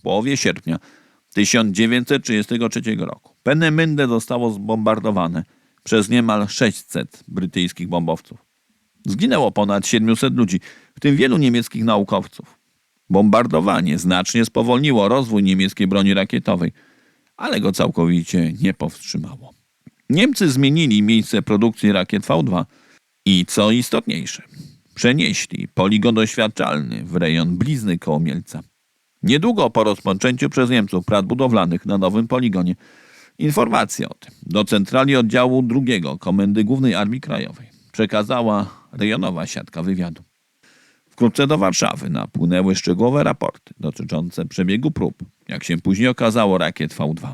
w połowie sierpnia 1933 roku. Penemynde zostało zbombardowane przez niemal 600 brytyjskich bombowców. Zginęło ponad 700 ludzi, w tym wielu niemieckich naukowców. Bombardowanie znacznie spowolniło rozwój niemieckiej broni rakietowej, ale go całkowicie nie powstrzymało. Niemcy zmienili miejsce produkcji rakiet V2 i co istotniejsze, przenieśli poligon doświadczalny w rejon blizny koło Mielca. Niedługo po rozpoczęciu przez Niemców prac budowlanych na nowym poligonie informację o tym do centrali oddziału drugiego Komendy Głównej Armii Krajowej przekazała rejonowa siatka wywiadu. Wkrótce do Warszawy napłynęły szczegółowe raporty dotyczące przebiegu prób, jak się później okazało, rakiet V2.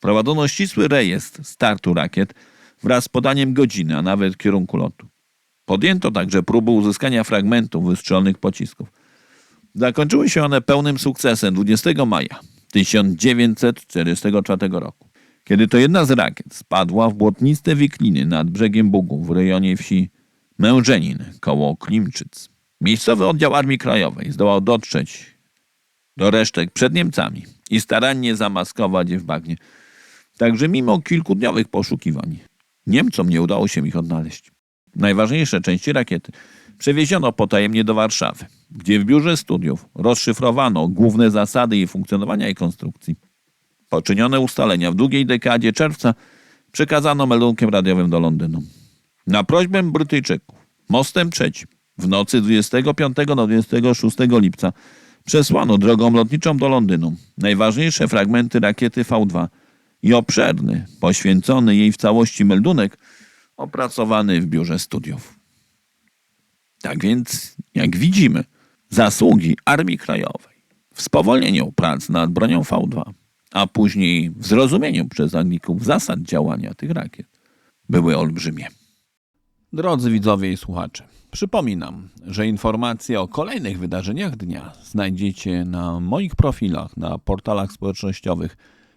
Prowadzono ścisły rejestr startu rakiet wraz z podaniem godziny, a nawet kierunku lotu. Podjęto także próby uzyskania fragmentów wystrzelonych pocisków. Zakończyły się one pełnym sukcesem 20 maja 1944 roku, kiedy to jedna z rakiet spadła w błotniste wikliny nad brzegiem Bugu w rejonie wsi Mężenin koło Klimczyc. Miejscowy oddział Armii Krajowej zdołał dotrzeć do resztek przed Niemcami i starannie zamaskować je w bagnie. Także mimo kilkudniowych poszukiwań Niemcom nie udało się ich odnaleźć. Najważniejsze części rakiety przewieziono potajemnie do Warszawy, gdzie w biurze studiów rozszyfrowano główne zasady jej funkcjonowania i konstrukcji. Poczynione ustalenia w drugiej dekadzie czerwca przekazano meldunkiem radiowym do Londynu. Na prośbę Brytyjczyków mostem trzecim w nocy 25 na 26 lipca przesłano drogą lotniczą do Londynu najważniejsze fragmenty rakiety V2 i obszerny, poświęcony jej w całości meldunek opracowany w biurze studiów. Tak więc, jak widzimy, zasługi Armii Krajowej w spowolnieniu prac nad bronią V2, a później w zrozumieniu przez Anglików zasad działania tych rakiet były olbrzymie. Drodzy widzowie i słuchacze, przypominam, że informacje o kolejnych wydarzeniach dnia znajdziecie na moich profilach na portalach społecznościowych